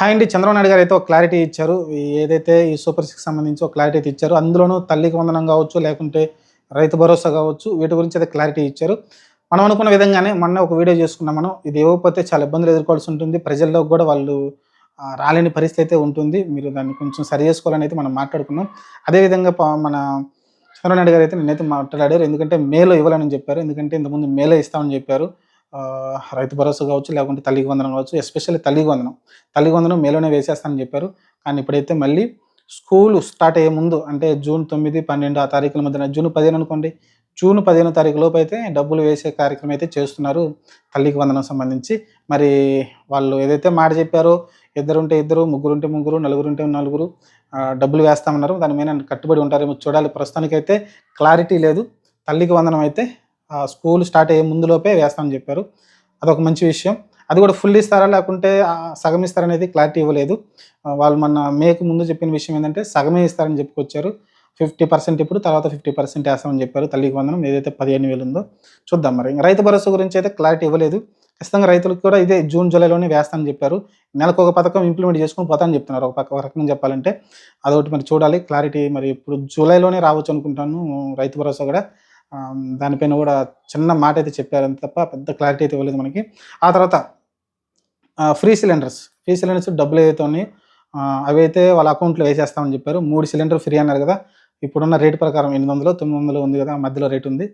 Hi అండి. చంద్రబాబు నాయుడు గారు అయితే ఒక క్లారిటీ ఇచ్చారు. ఏదైతే ఈ సూపర్ సిక్స్ సంబంధించి ఒక క్లారిటీ అయితే ఇచ్చారు. అందులోనూ తల్లికి వందనం కావచ్చు లేకుంటే రైతు భరోసా కావచ్చు వీటి గురించి అయితే క్లారిటీ ఇచ్చారు. మనం అనుకున్న విధంగానే మొన్న ఒక వీడియో చేసుకున్నాం మనం. ఇది ఇవ్వకపోతే చాలా ఇబ్బందులు ఎదుర్కోవాల్సి ఉంటుంది. ప్రజల్లో కూడా వాళ్ళు రాలేని పరిస్థితి అయితే ఉంటుంది. మీరు దాన్ని కొంచెం సరి చేసుకోవాలని అయితే మనం మాట్లాడుకున్నాం. అదేవిధంగా మన చంద్రబాబు నాయుడు గారు అయితే నేనైతే మాట్లాడారు. ఎందుకంటే మేలో ఇవ్వాలని చెప్పారు. ఎందుకంటే ఇంతకుముందు మేలో ఇస్తామని చెప్పారు. రైతు భరోసా కావచ్చు లేకుంటే తల్లికి వందనం కావచ్చు ఎస్పెషల్లీ తల్లికి వందనం. తల్లికి వందనం మేలోనే వేసేస్తానని చెప్పారు. కానీ ఇప్పుడైతే మళ్ళీ స్కూల్ స్టార్ట్ అయ్యే ముందు అంటే జూన్ తొమ్మిది పన్నెండు ఆ తారీఖుల మధ్యన జూన్ పదిహేను అనుకోండి జూన్ పదిహేను తారీఖు లోపు అయితే డబ్బులు వేసే కార్యక్రమం అయితే చేస్తున్నారు తల్లికి వందనం సంబంధించి. మరి వాళ్ళు ఏదైతే మాట చెప్పారో ఇద్దరు ఉంటే ఇద్దరు ముగ్గురు ఉంటే ముగ్గురు నలుగురు ఉంటే నలుగురు డబ్బులు వేస్తామన్నారు. దాని మీద కట్టుబడి ఉంటారేమో చూడాలి. ప్రస్తుతానికైతే క్లారిటీ లేదు. తల్లికి వందనం అయితే స్కూల్ స్టార్ట్ అయ్యే ముందులోపే వేస్తామని చెప్పారు. అదొక మంచి విషయం. అది కూడా ఫుల్ ఇస్తారా లేకుంటే సగం ఇస్తారా అనేది క్లారిటీ ఇవ్వలేదు. వాళ్ళు మన మేకు ముందు చెప్పిన విషయం ఏంటంటే సగమే ఇస్తారని చెప్పుకొచ్చారు. ఫిఫ్టీ పర్సెంట్ ఇప్పుడు తర్వాత ఫిఫ్టీ పర్సెంట్ వేస్తామని చెప్పారు. తల్లికి వందనం ఏదైతే పదిహేను వేలు ఉందో చూద్దాం మరి. రైతు భరోసా గురించి అయితే క్లారిటీ ఇవ్వలేదు. ఖచ్చితంగా రైతులకు కూడా ఇదే జూన్ జూలైలోనే వేస్తామని చెప్పారు. నెలకు ఒక పథకం ఇంప్లిమెంట్ చేసుకొని పోతామని చెప్తున్నారు. ఒక పక్క రకంగా చెప్పాలంటే. అదొకటి మరి చూడాలి. క్లారిటీ మరి ఇప్పుడు జూలైలోనే రావచ్చు అనుకుంటాను. రైతు భరోసా కూడా దానిపైన కూడా చిన్న మాట అయితే చెప్పారు తప్ప పెద్ద క్లారిటీ అయితే ఇవ్వలేదు మనకి. ఆ తర్వాత ఫ్రీ సిలిండర్స్ ఫ్రీ సిలిండర్స్ డబ్బులు ఏదైతే ఉన్నాయి అవి అయితే వాళ్ళ అకౌంట్లో వేసేస్తామని చెప్పారు. మూడు సిలిండర్ ఫ్రీ అన్నారు కదా. ఇప్పుడున్న రేట్ ప్రకారం ఎనిమిది వందలు తొమ్మిది వందలు ఉంది కదా మధ్యలో రేట్ ఉంది.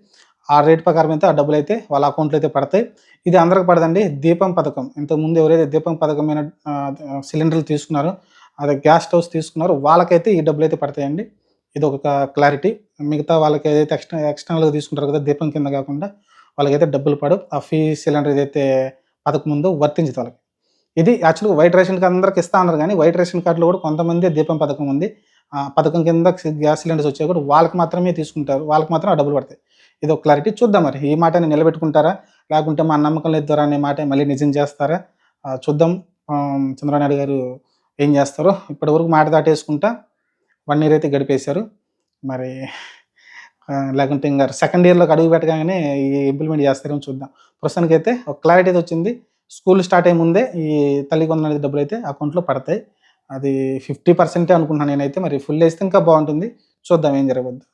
ఆ రేట్ ప్రకారం అయితే ఆ డబ్బులు అయితే వాళ్ళ అకౌంట్లో అయితే పడతాయి. ఇది అందరికి పడదండి. దీపం పథకం. ఇంతకుముందు ఎవరైతే దీపం పథకమైన సిలిండర్లు తీసుకున్నారో అదే గ్యాస్ స్టవ్స్ తీసుకున్నారో వాళ్ళకైతే ఈ డబ్బులు అయితే పడతాయండి. ఇది ఒక క్లారిటీ మిగతా వాళ్ళకి ఏదైతే ఎక్స్ట్రా ఎక్స్టర్నల్గా తీసుకుంటారు కదా దీపం కింద కాకుండా వాళ్ళకైతే డబ్బులు పడు ఆ ఫీ సిలిండర్ ఏదైతే పథకం ముందు వర్తించదు వాళ్ళకి. ఇది యాక్చువల్గా వైట్ రేషన్ కార్డు అందరికి ఇస్తా ఉన్నారు కానీ వైట్ రేషన్ కార్డులో కూడా కొంతమంది దీపం పథకం ఉంది. ఆ పథకం కింద గ్యాస్ సిలిండర్స్ వచ్చాయి కూడా వాళ్ళకి మాత్రమే తీసుకుంటారు వాళ్ళకి మాత్రం ఆ డబ్బులు పడతాయి. ఇది ఒక క్లారిటీ చూద్దాం మరి. ఈ మాటని నిలబెట్టుకుంటారా? లేకుంటే మా నమ్మకం లేదు అనే మాట మళ్ళీ నిజం చేస్తారా? చూద్దాం. ఆ, చంద్రబాబు నాయుడు గారు ఏం చేస్తారో. ఇప్పటి వరకు మాట దాటేసుకుంటా వన్ ఇయర్ అయితే గడిపేశారు. మరి లేకుంటే ఇంకా సెకండ్ ఇయర్లోకి అడుగు పెట్టగానే ఈ ఇంప్లిమెంట్ చేస్తారేమో చూద్దాం. ప్రస్తుతానికి అయితే ఒక క్లారిటీ వచ్చింది. స్కూల్ స్టార్ట్ అయ్యే ముందే ఈ తల్లి కొందరు డబ్బులు అయితే అకౌంట్లో పడతాయి. అది ఫిఫ్టీ పర్సెంటే అనుకుంటున్నాను నేనైతే. మరి ఫుల్ వేస్తే ఇంకా బాగుంటుంది. చూద్దాం ఏం జరగబోద్దు.